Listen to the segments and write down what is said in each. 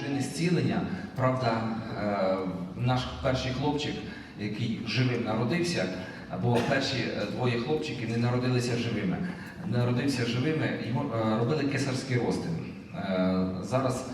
Дружини зцілення. Правда, е, наш перший хлопчик, який живим народився, бо перші е, двоє хлопчиків не народилися живими. Народився живими, йому е, робили кесарський розтин. Зараз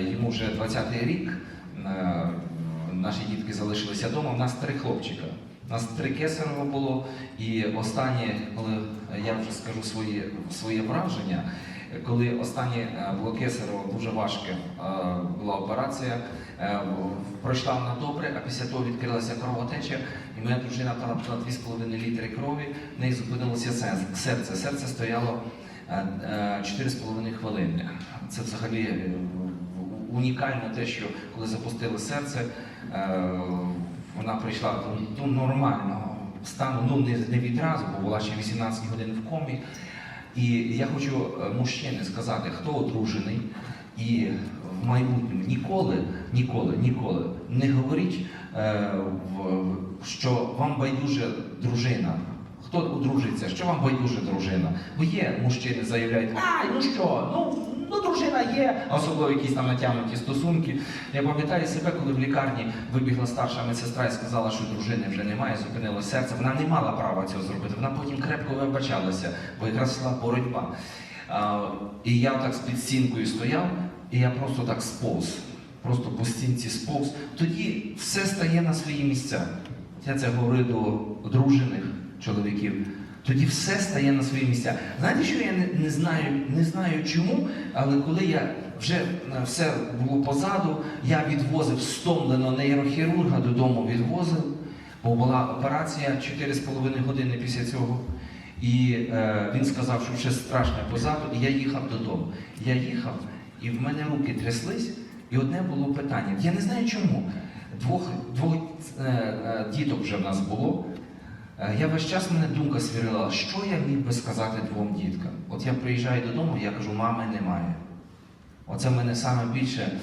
йому вже 20-й рік. Наші дітки залишилися вдома. У нас три хлопчика. У нас три кесарево було, і останнє, коли я вже скажу свої, своє враження, коли останнє е, було кесарево, дуже важке була операція. е, Пройшла вона добре, а після того відкрилася кровотеча, і моя дружина втратила 2,5 літри крові, в неї зупинилося серце. Серце стояло е, е, 4,5 хвилини. Це взагалі унікально те, що коли запустили серце, вона прийшла до, нормального стану, ну не відразу, бо була ще 18 годин в комі. І я хочу мужчині мужчини сказати, хто одружений і в майбутньому ніколи, ніколи, ніколи не говоріть, е, що вам байдуже дружина. Хто одружиться, що вам байдуже дружина? Бо є мужчини заявляють, а ну що, ну, ну дружина є, особливо якісь там натягнуті стосунки. Я пам'ятаю себе, коли в лікарні вибігла старша медсестра і сказала, що дружини вже немає, зупинило серце. Вона не мала права цього зробити. Вона потім крепко вибачалася, бо якраз йшла боротьба. А, і я так з під стінкою стояв, і я просто так сповз. Просто по стінці сповз. Тоді все стає на свої місця. Я це говорю до одружених чоловіків. Тоді все стає на свої місця. Знаєте, що я не, не знаю, не знаю чому, але коли я вже е, все було позаду, я відвозив стомленого нейрохірурга додому відвозив, бо була операція 4,5 години після цього. І е, він сказав, що вже страшне позаду, і я їхав додому. Я їхав, і в мене руки тряслись, і одне було питання. Я не знаю чому. Двох, двох е, е, діток вже в нас було. Е, Я весь час мене думка свірила, що я міг би сказати двом діткам. От я приїжджаю додому, я кажу, мами немає. Оце мене саме більше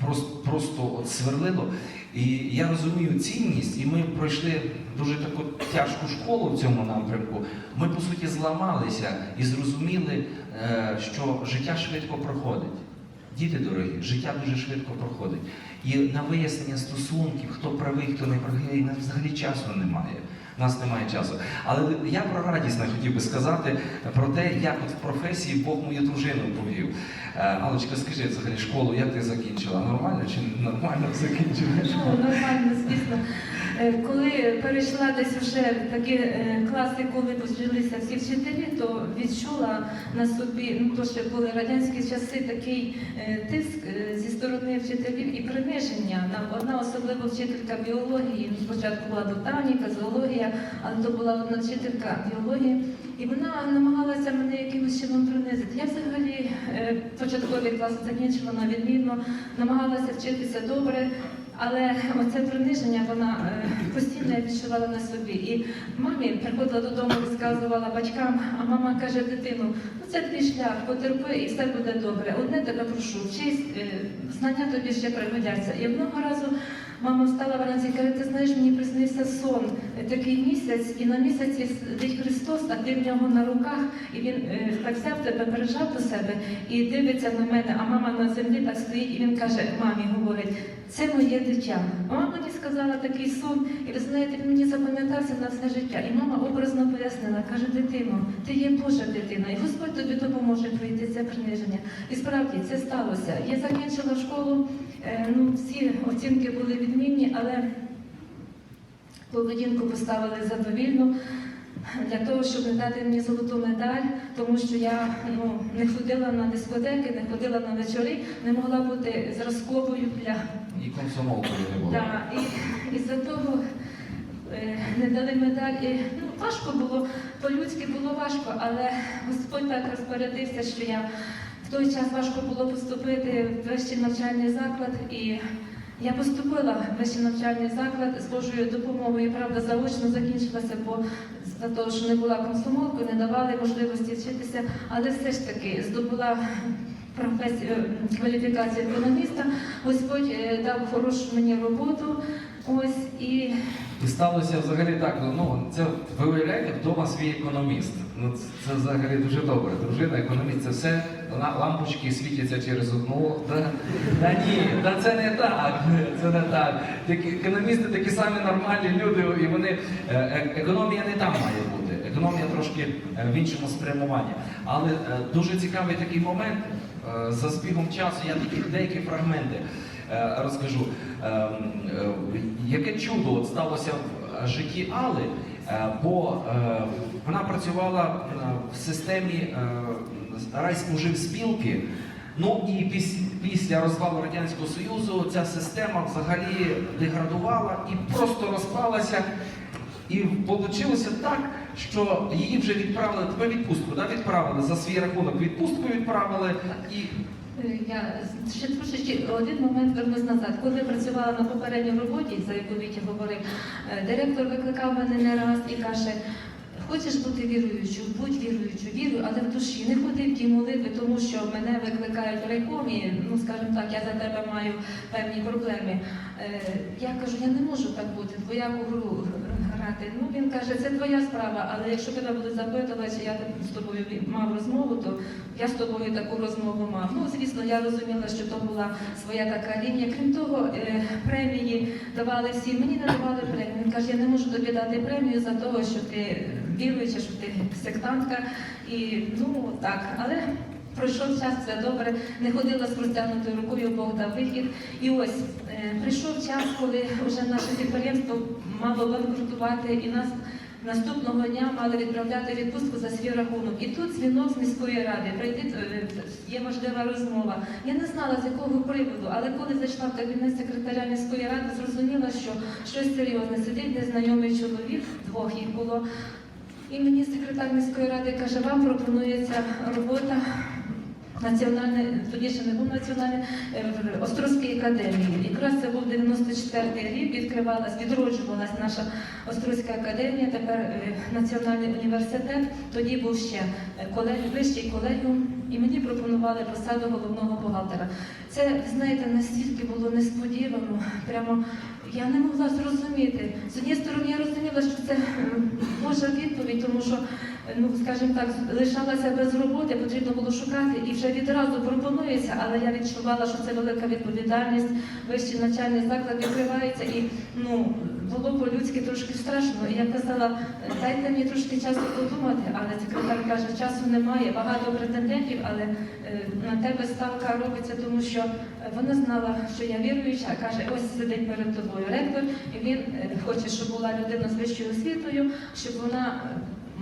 просто, просто от сверлило. І я розумію цінність, і ми пройшли дуже таку тяжку школу в цьому напрямку. Ми, по суті, зламалися і зрозуміли, е, що життя швидко проходить. Діти дорогі, життя дуже швидко проходить. І на вияснення стосунків, хто правий, хто не правий, взагалі часу немає. У нас немає часу. Але я про радісне хотів би сказати про те, як от в професії Бог мою дружину повів. Е, Алочка, скажи взагалі школу, як ти закінчила? Нормально чи нормально закінчила? Ну, нормально, звісно. Е, Коли перейшла десь вже в такі е, класи, коли пожилися всі вчителі, то відчула на собі, ну то ще були радянські часи, такий е, тиск зі сторони вчителів і приниження. Нам одна особливо вчителька біології, спочатку була ботаніка, зоологія, але то була одна вчителька біології, і вона намагалася мене якимось чином принизити. Я взагалі початкові класи закінчила на відмінно, намагалася вчитися добре. Але оце приниження вона е, постійно відчувала на собі. І мамі приходила додому, розказувала батькам, а мама каже, дитину, ну це твій шлях, потерпи і все буде добре. Одне тебе прошу, вчись, е, знання тобі ще пригодяться. І одного разу мама встала вранці і каже, ти знаєш, мені приснився сон, е, такий місяць, і на місяці сидить Христос, а ти в нього на руках, і він е, так взяв тебе, пережав до себе і дивиться на мене, а мама на землі так стоїть, і він каже, мамі говорить. Це моє дитя. Мама мені сказала такий сон, і ви знаєте, він мені запам'ятався на все життя. І мама образно пояснила, каже, дитино, ти є Божа дитина, і Господь тобі допоможе пройти це приниження. І справді це сталося. Я закінчила школу, е, ну всі оцінки були відмінні, але поведінку поставили задовільну. Для того, щоб не дати мені золоту медаль, тому що я ну, не ходила на дискотеки, не ходила на вечори, не могла бути зразковою для І комсомолкою не було. Да, і, і за того е, не дали медаль. І, ну, важко було, по-людськи було важко, але Господь так розпорядився, що я в той час важко було поступити в вищий навчальний заклад. І я поступила в вищий навчальний заклад з Божою допомогою, правда, заочно закінчилася, бо за того, що не була комсомолкою, не давали можливості вчитися, але все ж таки здобула професію, кваліфікацію економіста. Господь е, дав хорошу мені роботу. Ось і І сталося взагалі так, ну це ви уявляєте, вдома свій економіст. Ну це, це взагалі дуже добре. Дружина, економіст, це все ла- лампочки світяться через одну. Да? Та ні, та це не так. Це не так. Такі економісти такі самі нормальні люди, і вони е, е, економія не там має бути. Економія трошки е, в іншому спрямуванні. Але дуже цікавий такий момент. За збігом часу я такі деякі фрагменти розкажу. Е, е, Яке чудо от сталося в житті Алли, е, бо е, вона працювала е, в системі е, райспоживспілки. Ну і після розвалу Радянського Союзу ця система взагалі деградувала і просто розпалася. І вийшло так, що її вже відправили тебе відпустку, да? відправили за свій рахунок відпустку відправили і Е, Я ще трошечки один момент вернусь назад. Коли працювала на попередній роботі, за яку Вітя говорив, е, директор викликав мене не раз і каже. Хочеш бути віруючою, будь віруючою, вірую, але в душі не ходи в ті молитви, тому що мене викликають в райкомі, ну скажімо так, я за тебе маю певні проблеми. Е, я кажу, я не можу так бути, двояку гру грати. Ну він каже, це твоя справа, але якщо тебе будуть запитувати, чи я з тобою мав розмову, то я з тобою таку розмову мав. Ну, звісно, я розуміла, що то була своя така лінія. Крім того, е, премії давали всі. Мені не давали премію. Він каже, я не можу тобі дати премію за того, що ти віруюча, що ти сектантка. І ну так, але. Пройшов час, все добре, не ходила з простягнутою рукою, Бог дав вихід. І ось е, прийшов час, коли вже наше підприємство мало банкрутувати, і нас наступного дня мали відправляти відпустку за свій рахунок. І тут дзвінок з міської ради, прийти е, є можлива розмова. Я не знала з якого приводу, але коли зайшла в кабінет секретаря міської ради, зрозуміла, що щось серйозне сидить незнайомий чоловік, двох їх було. І мені секретар міської ради каже, вам пропонується робота національне, тоді ще не був національний, е, в Острозькій академії. Якраз це був 94-й рік, відкривалась, відроджувалась наша Острозька академія, тепер е, Національний університет. Тоді був ще е, колег, вищий колегіум, і мені пропонували посаду головного бухгалтера. Це, знаєте, настільки було несподівано, прямо я не могла зрозуміти. З однієї сторони, я розуміла, що це е, Божа відповідь, тому що, ну скажімо так, лишалася без роботи, потрібно було шукати і вже відразу пропонується, але я відчувала, що це велика відповідальність, вищий навчальний заклад відкривається і ну. Було по-людськи трошки страшно. Я казала, дайте мені трошки часу подумати, але секретар каже, часу немає, багато претендентів, але е, на тебе ставка робиться, тому що е, вона знала, що я віруюча, каже, ось сидить перед тобою ректор, і він е, хоче, щоб була людина з вищою освітою, щоб вона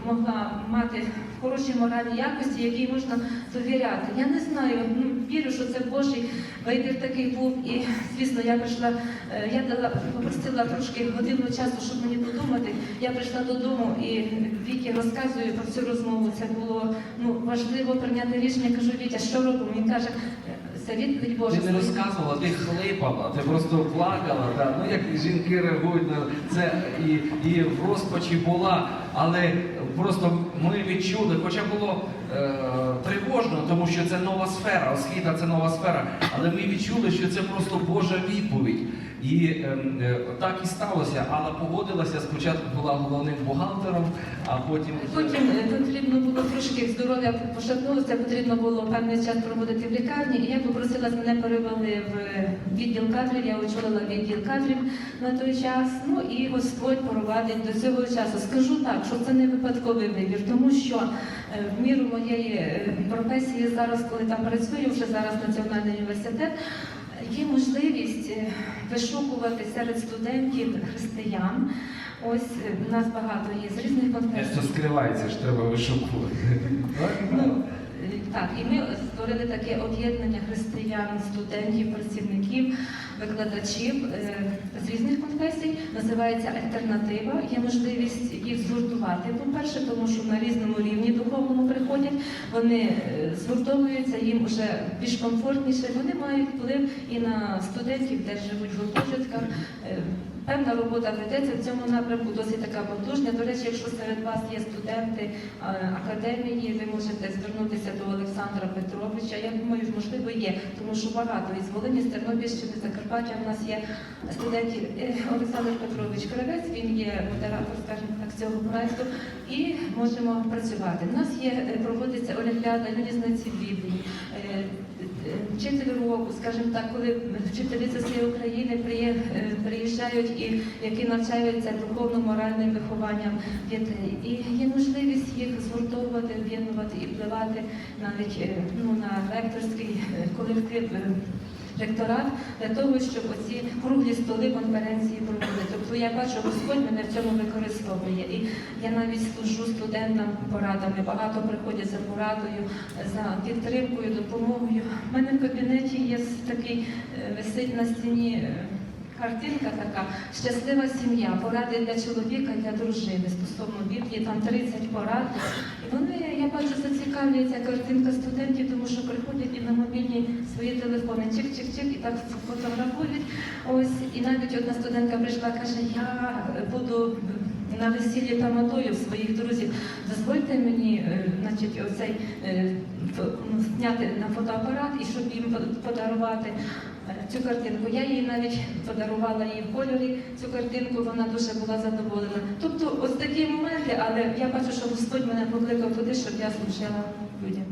могла мати хороші моральні якості, якій можна довіряти. Я не знаю, ну вірю, що це Божий вибір такий був. І звісно, я прийшла, е, я дала попросила трошки годину часу, щоб мені подумати. Я прийшла додому і Вікі розказую про цю розмову. Це було ну важливо прийняти рішення. Кажу, Вітя, що робимо? Він каже, «Е, це відповідь Божа. Ти не розказувала, ти хлипала, ти просто плакала. Та. Ну як жінки реагують на це і, і в розпачі була, але просто ми відчули, хоча було тривожно, тому що це нова сфера, освіта це нова сфера, але ми відчули, що це просто Божа відповідь. І е, е, так і сталося. Алла погодилася, спочатку була головним бухгалтером, а потім Потім е, потрібно було трошки здоров'я пошатнулося, потрібно було певний час проводити в лікарні. І я попросила, мене перевели в е, відділ кадрів. Я очолила відділ кадрів на той час. Ну і Господь провадить до цього часу. Скажу так, що це не випадковий вибір, тому що е, в міру моєї е, професії зараз, коли там працюю, вже зараз національний університет. Є можливість е, вишукувати серед студентів християн. Ось у нас багато є з різних контекстів. Це скривається, що треба вишукувати. Ну, е, так, і ми створили таке об'єднання християн, студентів, працівників, викладачів е, з різних конфесій. Називається Альтернатива. Є можливість їх згуртувати. По-перше, тому що на різному рівні духовному приходять, вони е, згуртовуються, їм вже більш комфортніше. Вони мають вплив і на студентів, де живуть в гуртожитках. Певна робота ведеться в цьому напрямку, досить така потужна. До речі, якщо серед вас є студенти е, академії, ви можете звернутися до Олександра Петровича. Я думаю, можливо, є, тому що багато із Волині, з Тернопільщини, Закарпаття в нас є студентів. Е, Олександр Петрович Кравець, він є модератор, скажімо так, цього проекту, і можемо працювати. У нас є е, проводиться Олімпіада юнізниці Біблії. Вчитель року, скажімо так, коли вчителі з усієї України е, приїжджають і які навчаються духовно-моральним вихованням дітей. І є можливість їх згуртовувати, об'єднувати і впливати навіть е, ну, на ректорський е, колектив. Е, Ректорат для того, щоб оці круглі столи конференції проводити. Тобто я бачу, Господь мене в цьому використовує. І я навіть служу студентам порадами. Багато приходять за порадою, за підтримкою, допомогою. У мене в кабінеті є такий е, висить на стіні. Картинка така щаслива сім'я, поради для чоловіка, для дружини стосовно Біблії, там 30 порад. І вони, я бачу, зацікавлюється картинка студентів, тому що приходять і на мобільні свої телефони, чик-чик-чик, і так фотографують. Ось, і навіть одна студентка прийшла, каже, я буду на весіллі та тамадою своїх друзів. Дозвольте мені, е, значить, оцей е, ну, зняти на фотоапарат і щоб їм по- подарувати. е, Цю картинку я їй навіть подарувала їй в кольорі цю картинку, вона дуже була задоволена. Тобто, ось такі моменти, але я бачу, що Господь мене покликав туди, щоб я служила людям.